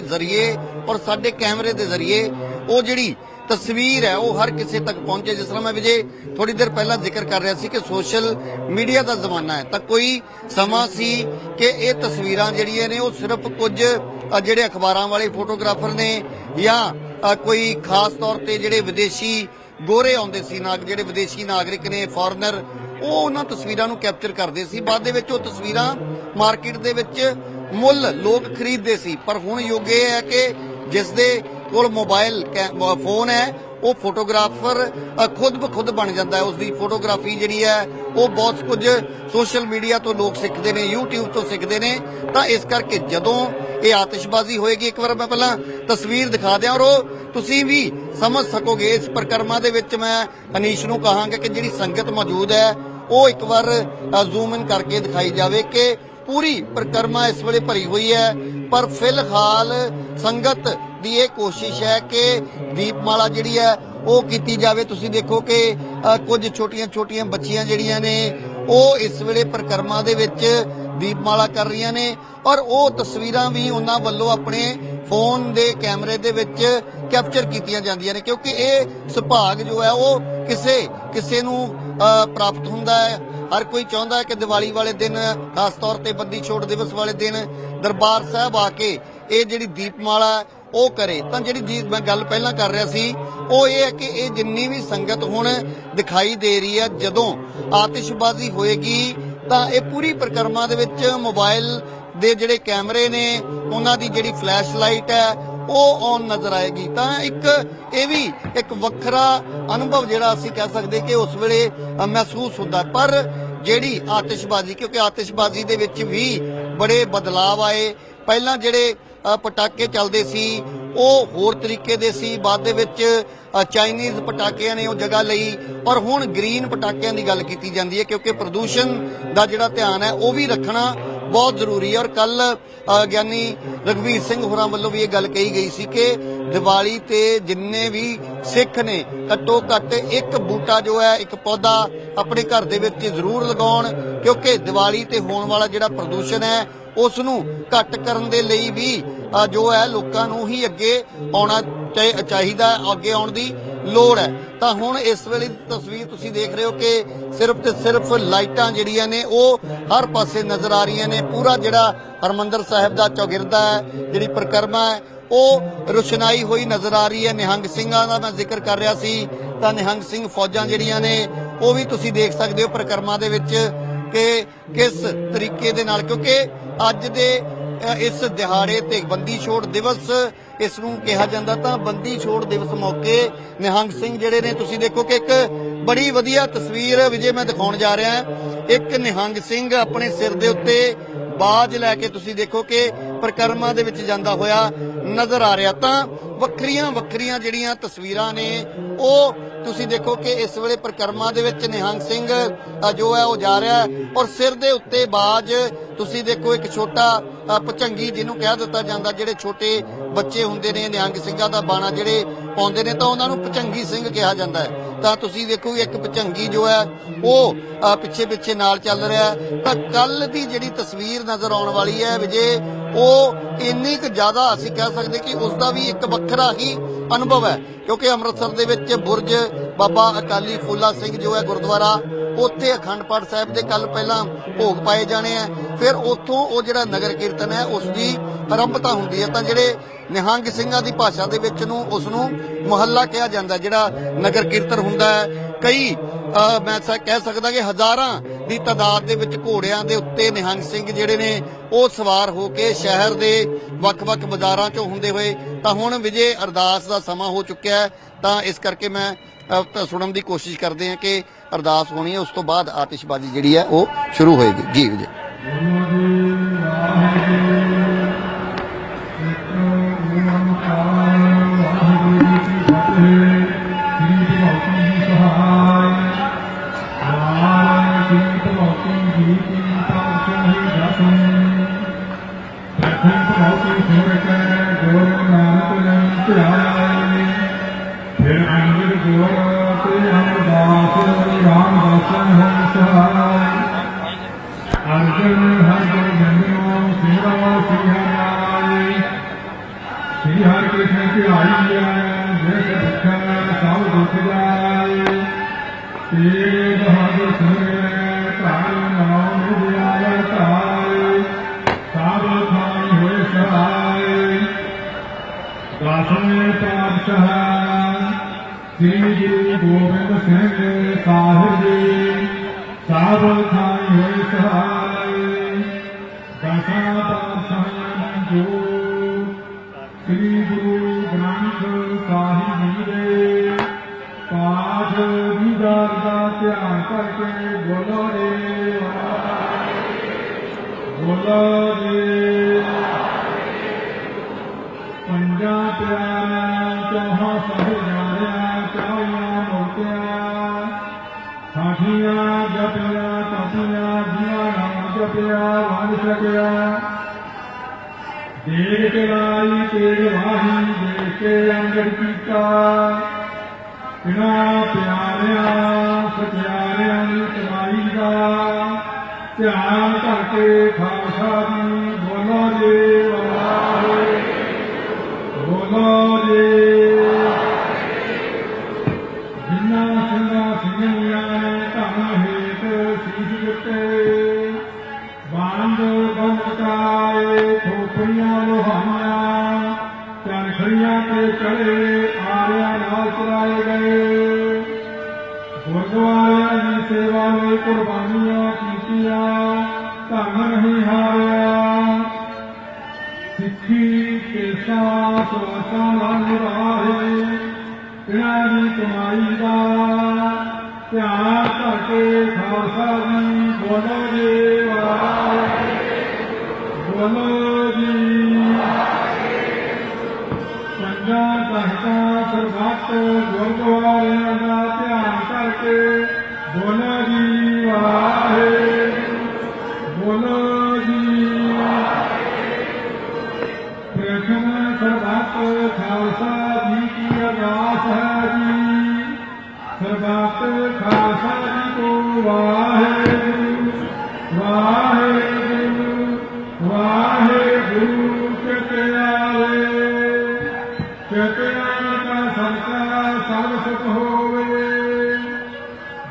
ਜ਼ਰੀਏ ਔਰ ਸਾਡੇ ਕੈਮਰੇ ਦੇ ਜ਼ਰੀਏ ਉਹ ਜਿਹੜੀ ਤਸਵੀਰ ਹੈ, ਉਹ ਹਰ ਕਿਸੇ ਤੱਕ ਪਹੁੰਚੇ। ਜਿਸ ਤਰ੍ਹਾਂ ਮੈਂ ਵਿਜੇ ਥੋੜੀ ਦੇਰ ਪਹਿਲਾਂ ਜ਼ਿਕਰ ਕਰ ਰਿਹਾ ਸੀ ਕਿ ਸੋਸ਼ਲ ਮੀਡੀਆ ਦਾ ਜ਼ਮਾਨਾ ਹੈ। ਤਾਂ ਕੋਈ ਸਮਾਂ ਸੀ ਕਿ ਇਹ ਤਸਵੀਰਾਂ ਜਿਹੜੀਆਂ ਨੇ, ਉਹ ਸਿਰਫ ਕੁਝ ਜਿਹੜੇ ਅਖਬਾਰਾਂ ਵਾਲੇ ਫੋਟੋਗ੍ਰਾਫਰ ਨੇ ਜਾਂ ਕੋਈ ਖਾਸ ਤੌਰ ਤੇ ਜਿਹੜੇ ਵਿਦੇਸ਼ੀ ਗੋਰੇ ਆਉਂਦੇ ਸੀ, ਨਾਗ, ਜਿਹੜੇ ਵਿਦੇਸ਼ੀ ਨਾਗਰਿਕ ਨੇ ਫੋਰਨਰ ਉਹ ਉਹਨਾਂ ਤਸਵੀਰਾਂ ਨੂੰ ਕੈਪਚਰ ਕਰਦੇ ਸੀ। ਬਾਅਦ ਦੇ ਵਿੱਚ ਉਹ ਤਸਵੀਰਾਂ ਮਾਰਕੀਟ ਦੇ ਵਿੱਚ ਮੁੱਲ ਲੋਕ ਖਰੀਦਦੇ ਸੀ। ਪਰ ਹੁਣ ਯੁੱਗ ਇਹ ਹੈ ਕਿ ਜਿਸ ਦੇ ਕੋਲ ਮੋਬਾਈਲ ਫੋਨ ਹੈ, ਉਹ ਫੋਟੋਗ੍ਰਾਫਰ ਖੁਦ ਬਖੁਦ ਬਣ ਜਾਂਦਾ ਹੈ। ਉਸ ਦੀ ਫੋਟੋਗ੍ਰਾਫੀ ਜਿਹੜੀ ਹੈ, ਉਹ ਬਹੁਤ ਕੁਝ ਸੋਸ਼ਲ ਮੀਡੀਆ ਤੋਂ ਲੋਕ ਸਿੱਖਦੇ ਨੇ, YouTube ਤੋਂ ਸਿੱਖਦੇ ਨੇ। ਤਾਂ ਇਸ ਕਰਕੇ ਜਦੋਂ ਇਹ ਆਤਿਸ਼ਬਾਜ਼ੀ ਹੋਏਗੀ, ਇੱਕ ਵਾਰ ਮੈਂ ਪਹਿਲਾਂ ਤਸਵੀਰ ਦਿਖਾ ਦਿਆਂ ਔਰ ਉਹ ਤੁਸੀਂ ਵੀ ਸਮਝ ਸਕੋਗੇ। ਇਸ ਪ੍ਰਕਰਮਾ ਦੇ ਵਿੱਚ ਮੈਂ ਅਨੀਸ਼ ਨੂੰ ਕਹਾਂਗਾ ਕਿ ਜਿਹੜੀ ਸੰਗਤ ਮੌਜੂਦ ਹੈ, ਉਹ ਇੱਕ ਵਾਰ ਜ਼ੂਮ ਇਨ ਕਰਕੇ ਦਿਖਾਈ ਜਾਵੇ ਕਿ ਪੂਰੀ ਪ੍ਰਕਰਮਾ ਇਸ ਵੇਲੇ ਭਰੀ ਹੋਈ ਹੈ। ਪਰ ਫਿਲਹਾਲ ਸੰਗਤ ਦੀ ਇਹ ਕੋਸ਼ਿਸ਼ ਹੈ ਕਿ ਦੀਪਮਾਲਾ ਜਿਹੜੀ ਹੈ ਉਹ ਕੀਤੀ ਜਾਵੇ। ਤੁਸੀਂ ਦੇਖੋ ਕਿ ਕੁਝ ਛੋਟੀਆਂ-ਛੋਟੀਆਂ ਬੱਚੀਆਂ ਜਿਹੜੀਆਂ ਨੇ ਉਹ ਇਸ ਵੇਲੇ ਪ੍ਰਕਰਮਾ ਦੇ ਵਿੱਚ ਦੀਪਮਾਲਾ ਕਰ ਰਹੀਆਂ ਨੇ। ਔਰ ਉਹ ਤਸਵੀਰਾਂ ਵੀ ਉਹਨਾਂ ਵੱਲੋਂ ਆਪਣੇ ਫੋਨ ਦੇ ਕੈਮਰੇ ਦੇ ਵਿੱਚ ਕੈਪਚਰ ਕੀਤੀਆਂ ਜਾਂਦੀਆਂ ਨੇ। ਕਿਉਂਕਿ ਇਹ ਸੁਭਾਗ ਜੋ ਹੈ ਉਹ ਕਿਸੇ ਕਿਸੇ ਨੂੰ ਅ, ਪ੍ਰਾਪਤ ਹੁੰਦਾ ਹੈ। ਹਰ ਕੋਈ ਚਾਹੁੰਦਾ ਹੈ ਕਿ ਦੀਵਾਲੀ ਵਾਲੇ ਦਿਨ, ਖਾਸ ਤੌਰ ਤੇ ਬੰਦੀ ਛੋੜ ਦਿਵਸ ਵਾਲੇ ਦਿਨ, ਦਰਬਾਰ ਸਾਹਿਬ ਆ ਕੇ ਇਹ ਜਿਹੜੀ ਦੀਪਮਾਲਾ ਉਹ ਕਰੇ। ਤਾਂ ਜਿਹੜੀ ਜੀ ਮੈਂ ਗੱਲ ਪਹਿਲਾਂ ਕਰ ਰਿਹਾ ਸੀ, ਉਹ ਇਹ ਹੈ ਕਿ ਇਹ ਜਿੰਨੀ ਵੀ ਸੰਗਤ ਹੁਣ ਦਿਖਾਈ ਦੇ ਰਹੀ ਹੈ, ਜਦੋਂ ਆਤਿਸ਼ਬਾਜ਼ੀ ਹੋਏਗੀ, ਤਾਂ ਇਹ ਪੂਰੀ ਪ੍ਰਕਰਮਾ ਦੇ ਵਿੱਚ ਮੋਬਾਈਲ ਦੇ ਜਿਹੜੇ ਕੈਮਰੇ ਨੇ, ਉਹਨਾਂ ਦੀ ਜਿਹੜੀ ਫਲੈਸ਼ ਲਾਈਟ ਹੈ ਉਹ ਔਨ ਨਜ਼ਰ ਆਏਗੀ। ਤਾਂ ਇੱਕ ਇਹ ਵੀ ਇੱਕ ਵੱਖਰਾ ਅਨੁਭਵ ਜਿਹੜਾ ਅਸੀਂ ਕਹਿ ਸਕਦੇ ਕਿ ਉਸ ਵੇਲੇ ਮਹਿਸੂਸ ਹੁੰਦਾ। ਪਰ ਜਿਹੜੀ ਆਤਿਸ਼ਬਾਜ਼ੀ, ਕਿਉਂਕਿ ਆਤਿਸ਼ਬਾਜ਼ੀ ਦੇ ਵਿੱਚ ਵੀ ਬੜੇ ਬਦਲਾਅ ਆਏ। ਪਹਿਲਾਂ ਜਿਹੜੇ ਪਟਾਕੇ ਚੱਲਦੇ ਸੀ, ਉਹ ਹੋਰ ਤਰੀਕੇ ਦੇ ਸੀ। ਬਾਅਦ ਦੇ ਵਿੱਚ ਚਾਈਨੀਜ਼ ਪਟਾਕਿਆਂ ਨੇ ਉਹ ਜਗ੍ਹਾ ਲਈ। ਔਰ ਹੁਣ ਗ੍ਰੀਨ ਪਟਾਕਿਆਂ ਦੀ ਗੱਲ ਕੀਤੀ ਜਾਂਦੀ ਹੈ, ਕਿਉਂਕਿ ਪ੍ਰਦੂਸ਼ਣ ਦਾ ਜਿਹੜਾ ਧਿਆਨ ਹੈ, ਉਹ ਵੀ ਰੱਖਣਾ ਬਹੁਤ ਜ਼ਰੂਰੀ ਹੈ। ਔਰ ਕੱਲ ਗਿਆਨੀ ਰਗਵੀਰ ਸਿੰਘ ਹੋਰਾਂ ਵੱਲੋਂ ਵੀ ਇਹ ਗੱਲ ਕਹੀ ਗਈ ਸੀ ਕਿ ਦੀਵਾਲੀ ਤੇ ਜਿੰਨੇ ਵੀ ਸਿੱਖ ਨੇ ਘੱਟੋ ਘੱਟ ਇੱਕ ਬੂਟਾ ਜੋ ਹੈ, ਇੱਕ ਪੌਦਾ ਆਪਣੇ ਘਰ ਦੇ ਵਿੱਚ ਜ਼ਰੂਰ ਲਗਾਉਣ, ਕਿਉਂਕਿ ਦੀਵਾਲੀ ਤੇ ਹੋਣ ਵਾਲਾ ਜਿਹੜਾ ਪ੍ਰਦੂਸ਼ਣ ਹੈ ਉਸ ਨੂੰ ਘੱਟ ਕਰਨ ਦੇ ਲਈ ਵੀ ਜੋ ਹੈ ਲੋਕਾਂ ਨੂੰ ਹੀ ਅੱਗੇ ਆਉਣਾ ਚਾਹੀਦਾ ਅੱਗੇ ਆਉਣ ਦੀ ਲੋੜ ਹੈ। ਤਾਂ ਹੁਣ ਇਸ ਵੇਲੇ ਦੀ ਤਸਵੀਰ ਤੁਸੀਂ ਦੇਖ ਰਹੇ ਹੋ ਕਿ ਸਿਰਫ ਤੇ ਸਿਰਫ ਲਾਈਟਾਂ ਜਿਹੜੀਆਂ ਨੇ, ਉਹ ਹਰ ਪਾਸੇ ਨਜ਼ਰ ਆ ਰਹੀਆਂ ਨੇ। ਪੂਰਾ ਜਿਹੜਾ ਹਰਮੰਦਰ ਸਾਹਿਬ ਦਾ ਚੌਗਿਰਦਾ ਹੈ, ਜਿਹੜੀ ਪ੍ਰਕਰਮਾ ਹੈ, ਉਹ ਰੁਸ਼ਨਾਈ ਹੋਈ ਨਜ਼ਰ ਆ ਰਹੀ ਹੈ। ਨਿਹੰਗ ਸਿੰਘਾਂ ਦਾ ਮੈਂ ਜ਼ਿਕਰ ਕਰ ਰਿਹਾ ਸੀ। ਤਾਂ ਨਿਹੰਗ ਸਿੰਘ ਫੌਜਾਂ ਜਿਹੜੀਆਂ ਨੇ, ਉਹ ਵੀ ਤੁਸੀਂ ਦੇਖ ਸਕਦੇ ਹੋ ਪ੍ਰਕਰਮਾ ਦੇ ਵਿੱਚ। ਕਿ ਕਿਸ ਤਰੀਕੇ ਦੇ ਨਾਲ, ਕਿਉਂਕਿ ਅੱਜ ਦੇ ਇਸ ਦਿਹਾੜੇ ਤੇ ਬੰਦੀ ਛੋੜ ਦਿਵਸ ਇਸ ਨੂੰ ਕਿਹਾ ਜਾਂਦਾ ਤਾਂ ਬੰਦੀ ਛੋੜ ਦਿਵਸ ਮੌਕੇ ਨਿਹੰਗ ਸਿੰਘ ਜਿਹੜੇ ਨੇ, ਤੁਸੀਂ ਦੇਖੋ ਕਿ ਇੱਕ ਬੜੀ ਵਧੀਆ ਤਸਵੀਰ ਵਿਜੇ ਮੈਂ ਦਿਖਾਉਣ ਜਾ ਰਿਹਾ ਇੱਕ ਨਿਹੰਗ ਸਿੰਘ ਆਪਣੇ ਸਿਰ ਦੇ ਉੱਤੇ ਬਾਜ ਲੈ ਕੇ ਤੁਸੀਂ ਦੇਖੋ ਕਿ ਪ੍ਰਕਰਮਾਂ ਦੇ ਵਿੱਚ ਜਾਂਦਾ ਹੋਇਆ ਨਜ਼ਰ ਆ ਰਿਹਾ ਤਾਂ ਵੱਖਰੀਆਂ ਵੱਖਰੀਆਂ ਜਿਹੜੀਆਂ ਤਸਵੀਰਾਂ ਨੇ, ਉਹ ਤੁਸੀਂ ਦੇਖੋ ਕਿ ਇਸ ਵੇਲੇ ਪ੍ਰਕਰਮਾਂ ਦੇ ਵਿੱਚ ਨਿਹੰਗ ਸਿੰਘ ਜੋ ਹੈ ਉਹ ਜਾ ਰਿਹਾ ਔਰ ਸਿਰ ਦੇ ਉੱਤੇ ਬਾਜ, ਤੁਸੀਂ ਦੇਖੋ ਇੱਕ ਛੋਟਾ ਪਚੰਗੀ ਜਿਹਨੂੰ ਕਹਿ ਦਿੱਤਾ ਜਾਂਦਾ, ਜਿਹੜੇ ਛੋਟੇ ਬੱਚੇ ਹੁੰਦੇ ਨੇ, ਨਿਹੰਗ ਸਿੰਘਾਂ ਦਾ ਬਾਣਾ ਜਿਹੜੇ ਪਾਉਂਦੇ ਨੇ, ਤਾਂ ਉਹਨਾਂ ਨੂੰ ਪਚੰਗੀ ਸਿੰਘ ਕਿਹਾ ਜਾਂਦਾ ਹੈ। ਤਾਂ ਤੁਸੀਂ ਦੇਖੋ ਇੱਕ ਪਚੰਗੀ ਜੋ ਹੈ, ਉਹ ਪਿੱਛੇ ਪਿੱਛੇ ਨਾਲ ਚੱਲ ਰਿਹਾ ਤਾਂ ਕੱਲ ਦੀ ਜਿਹੜੀ ਤਸਵੀਰ ਨਜ਼ਰ ਆਉਣ ਵਾਲੀ ਹੈ, ਵਿਜੇ, ਉਹ ਇੰਨੀ ਕੁ ਜ਼ਿਆਦਾ ਅਸੀਂ ਕਹਿ ਸਕਦੇ ਕਿ ਉਸ ਦਾ ਵੀ ਇੱਕ ਵੱਖਰਾ ਹੀ ਅਨੁਭਵ ਹੈ। ਕਿਉਂਕਿ ਅੰਮ੍ਰਿਤਸਰ ਦੇ ਵਿੱਚ ਬੁਰਜ, ਬਾਬਾ ਅਕਾਲੀ ਫੂਲਾ ਸਿੰਘ ਜੋ ਹੈ ਗੁਰਦੁਆਰਾ, ਉੱਥੇ ਅਖੰਡ ਪਾਠ ਸਾਹਿਬ ਦੇ ਕੱਲ ਪਹਿਲਾਂ ਭੋਗ ਪਾਏ ਜਾਣੇ ਆ। ਫਿਰ ਉੱਥੋਂ ਉਹ ਜਿਹੜਾ ਨਗਰ ਕੀਰਤਨ ਹੈ, ਉਸ ਦੀ ਆਰੰਭਤਾ ਹੁੰਦੀ ਹੈ। ਤਾਂ ਜਿਹੜੇ ਨਿਹੰਗ ਸਿੰਘਾਂ ਦੀ ਭਾਸ਼ਾ ਦੇ ਵਿੱਚ ਨੂੰ, ਉਸ ਨੂੰ ਮੁਹੱਲਾ ਕਿਹਾ ਜਾਂਦਾ ਜਿਹੜਾ ਨਗਰ ਕੀਰਤਨ ਹੁੰਦਾ ਹੈ। ਕਈ ਮੈਂ ਕਹਿ ਸਕਦਾ ਕਿ ਹਜ਼ਾਰਾਂ ਦੀ ਤਾਦਾਦ ਦੇ ਵਿੱਚ ਘੋੜਿਆਂ ਦੇ ਉੱਤੇ ਨਿਹੰਗ ਸਿੰਘ ਜਿਹੜੇ ਨੇ, ਉਹ ਸਵਾਰ ਹੋ ਕੇ ਸ਼ਹਿਰ ਦੇ ਵੱਖ-ਵੱਖ ਬਾਜ਼ਾਰਾਂ 'ਚੋਂ ਹੁੰਦੇ ਹੋਏ, ਤਾਂ ਹੁਣ ਵਿਜੇ ਅਰਦਾਸ ਦਾ ਸਮਾਂ ਹੋ ਚੁੱਕਿਆ ਹੈ, ਤਾਂ ਇਸ ਕਰਕੇ ਮੈਂ ਸੁਣਨ ਦੀ ਕੋਸ਼ਿਸ਼ ਕਰਦੇ ਹਾਂ ਕਿ ਅਰਦਾਸ ਹੋਣੀ ਹੈ, ਉਸ ਤੋਂ ਬਾਅਦ ਆਤਿਸ਼ਬਾਜ਼ੀ ਜਿਹੜੀ ਹੈ, ਉਹ ਸ਼ੁਰੂ ਹੋਏਗੀ। ਜੀ, ਵਿਜੇ। ਫਿਰ ਅੰਗਦ ਗੋਰ ਤੇ ਅਮਰਦਾਸ ਰਾਮ ਦਾਸਨ ਹੋਂ ਸਹਾਇ ਅਰਜਨ ਹਰ ਗੁਰ ਜਨਿਓ ਸਿਮਰੋ ਸਿਹਰਾਈ ਸ੍ਰੀ ਹਰਿ ਕ੍ਰਿਸ਼ਨ ਧਿਆਈ ਹੈ ਜਿਸ ਦੁਖੈ ਸਭ ਦੁਖ ਜਾਏ ਤੇਗ ਹਰਿ ਸੁਨੇ ਧਾਰ ਨਾਮ ਵਿਆਹ ਧਾਰੇ ਸਭ ਥਾਈ ਹੋਏ ਸਹਾਏ ਦਸਵੇਂ ਪਾਤਸ਼ਾਹ ਸ੍ਰੀ ਗੁਰੂ ਗੋਬਿੰਦ ਸਿੰਘ ਸਾਹਿਬ ਜੀ ਸਭ ਥਾਈ ਹੋਏ ਸਹਾਈ ਦਸਾਂ ਪਾਤਸ਼ਾਹਾਂ ਜੋ ਸ੍ਰੀ ਗੁਰੂ ਗ੍ਰੰਥ ਸਾਹਿਬ ਜੀ ਦੇ ਪਾਠ ਦੀਦਾਰ ਦਾ ਧਿਆਨ ਕਰਕੇ ਬੋਲੋ ਰੇ ਬੋਲੋ ਰੇ ਪੰਜਾਂ ਪਿਆਰਾਂ ਚੌਹਾਂ ਨਾਮ ਵੰਡ ਸਕਿਆ ਦੇਖ ਕੇ ਤੇਰੇ ਵਾਹੀ, ਦੇਖ ਕੇ ਅੰਗੜ ਕੀਤਾ। ਬਿਨਾ ਪਿਆਰਿਆ, ਸਤਿਆਰਿਆਂ ਦੀ ਕਮਾਈ ਦਾ ਧਿਆਨ ਕਰਕੇ ਖਾਲਸਾ ਦੀ ਬੋਲੋ ਜੀ। ਬੰਦਕਾਏ ਖੋਪਰੀਆਂ ਲੋਹਾਈਆਂ ਤੇ ਚੜੇ, ਆਰਿਆਂ ਨਾਲ ਚਲਾਏ ਗਏ। ਗੁਰਦੁਆਰਿਆਂ ਦੀ ਸੇਵਾ ਲਈ ਕੁਰਬਾਨੀਆਂ ਕੀਤੀਆਂ, ਧਨ ਨਹੀਂ ਹਾਰਿਆ। ਸਿੱਖੀ ਕੇਸਾਂ ਸਵਾਸਾਂ ਨਾਲ ਨਿਭਾਏ ਇਹਨਾਂ ਦੀ ਕਮਾਈ ਦਾ ਧਿਆਨ ਕਰਕੇ ਖਾਲਸਾ ਜੀ ਬੋਲੋ ਜੀ ਵਾਹਿਗੁਰੂ। ਬੋਲੋ ਜੀ ਪੰਜਾਂ ਤਖਤਾਂ ਸਰਬੱਤ ਗੁਰਦੁਆਰਿਆਂ ਦਾ ਧਿਆਨ ਕਰਕੇ ਬੋਲੋ ਚਿਤਿਆਨ ਕਾ ਸੰਤਾ ਸਭ ਸੁਖ ਹੋਵੇ।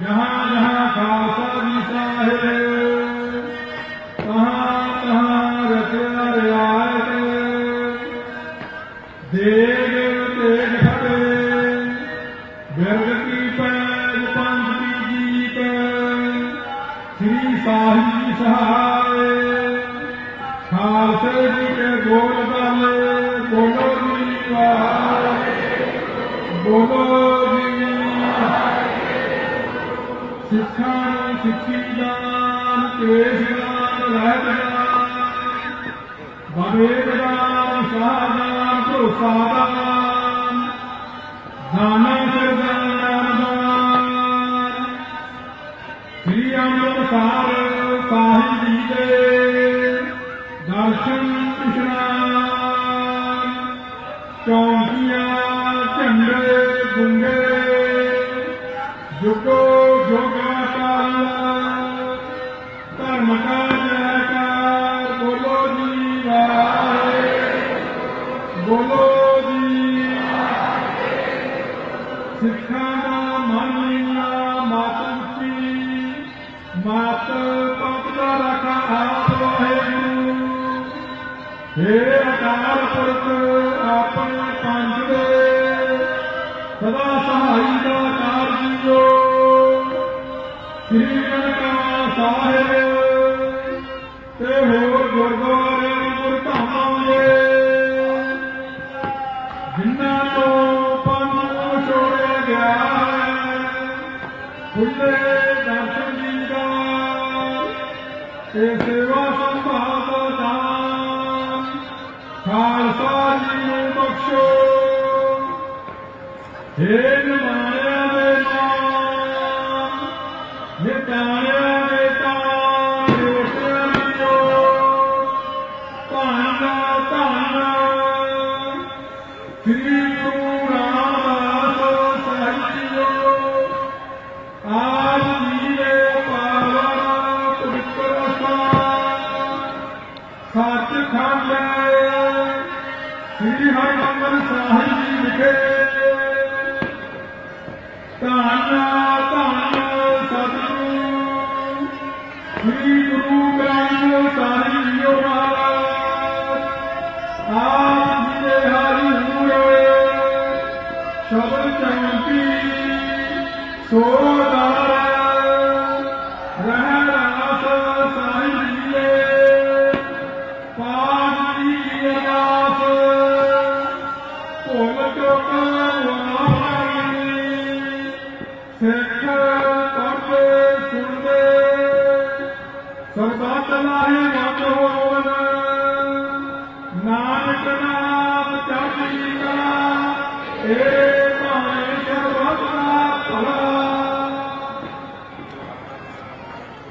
ਜਹਾਂ ਜਹਾਂ ਖਾਲਸਾ ਜੀ ਸਾਹਿਬ ਕਹਾਂ ਕਹਾਂ ਰਚਿਆ ਰਿਆਇਤ ਦੇਗ ਤੇਗ ਫਟੇ ਬਿਰਦ ਕੀ ਪੈਜ ਪੰਜ ਕੀ ਜੀਤ ਸ੍ਰੀ ਸਾਹਿਬ ਜੀ ਸਹਾਏ। ਖਾਲਸੇ ਜੀ ਕੇ ਗੋਲ ਬਾਲੇ ਬੋਲੋ ਰਹਿਤ ਦਾਨ ਬਵੇਦ ਦਾਨ ਭਰੋਸਾ ਦਾਨ ਦਾਨਾ ਸਰਦਾਨ ਦਾਨ ਸ੍ਰੀ ਅੰਮ੍ਰਿਤਸਰ ਸਾਹਿਬ ਜੀ ਦੇ ਦਰਸ਼ਨ ਇਸ਼ਨਾਨ ਚੌਂਕੀਆਂ ਝੰਡੇ ਗੁੰਗੇ ਜੁਗੋ ਜੋਗਾ ਪਾਲਾ ਧਰਮ ਕਾ ਮਾਤ ਪੰਥ ਰਖਾ ਆਪ ਵਾਹਿਗੁਰੂ ਹੇ ਅਕਾਲ ਪੁਰਖ ਆਪਣੇ ਪੰਜ ਦੇ ਸਦਾ ਸਹਾਈ ਦਾ ਕਾਰਜੋ ਸ੍ਰੀ ਨਨਕਾਣਾ ਸਾਹਿਬ ਤੇ ਹੋਰ ਗੁਰਦੁਆਰੇ ਹੇ ਨਿਮਾਣਿਆਂ ਦੇ ਨਾਮ ਨਿਤਾਣਿਆਂ ਦੇ ਤਾਣ ਰੋਟਿਆਂ ਦਿਓ ਧੰਨ ਧੰਨ ਸ੍ਰੀ ਗੁਰੂ ਰਾਮਦਾਸ ਸਾਹਿਬ ਜੀਓ ਆਪ ਜੀ ਦੇ ਪਾਵਨ ਪਵਿੱਤਰ ਸਥਾਨ ਸੱਚਖੰਡ ਸ੍ਰੀ ਹਰਿਮੰਦਰ